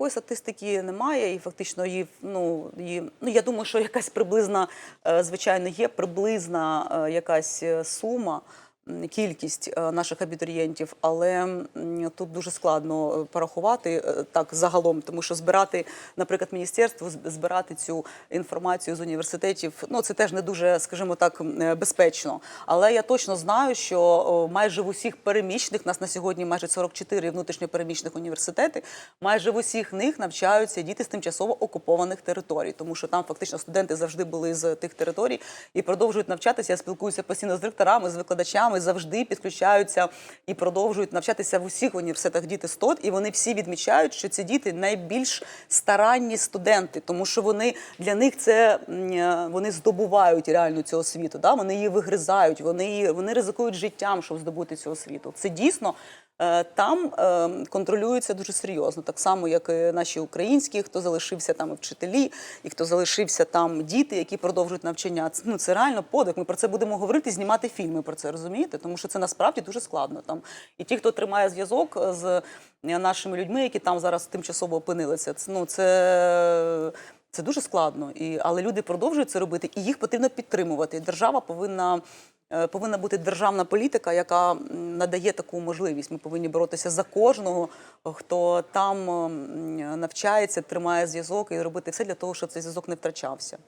такої статистики немає, і фактично її ну її, ну я думаю, що якась приблизна, е, звичайно, є приблизна е, якась е, сума. Кількість е, наших абітурієнтів, але тут дуже складно е, порахувати е, так загалом, тому що збирати, наприклад, міністерство збирати цю інформацію з університетів, ну це теж не дуже, скажімо так, безпечно. Але я точно знаю, що майже в усіх переміщених нас на сьогодні майже 44 внутрішньопереміщених університети, майже в усіх них навчаються діти з тимчасово окупованих територій, тому що там фактично студенти завжди були з тих територій і продовжують навчатися. Я спілкуюся постійно з директорами, з викладачами, завжди підключаються і продовжують навчатися в усіх університетах діти СТОТ, і вони всі відмічають, що ці діти найбільш старанні студенти, тому що вони для них це е, вони здобувають реально цю освіту. Да? Вони її вигризають, вони вони ризикують життям, щоб здобути цю освіту. Це дійсно. е, Там е, контролюється дуже серйозно, так само, як і наші українські, хто залишився там і вчителі, і хто залишився там діти, які продовжують навчання. Ну, це реально подвиг. Ми про це будемо говорити, знімати фільми про це, розумієте? Тому що це насправді дуже складно там. І ті, хто тримає зв'язок з е, нашими людьми, які там зараз тимчасово опинилися, це, ну, це, це дуже складно. І, але люди продовжують це робити, і їх потрібно підтримувати. Держава повинна. е, Повинна бути державна політика, яка надає таку можливість. Ми повинні боротися за кожного, хто там навчається, тримає зв'язок і робити все для того, щоб цей зв'язок не втрачався.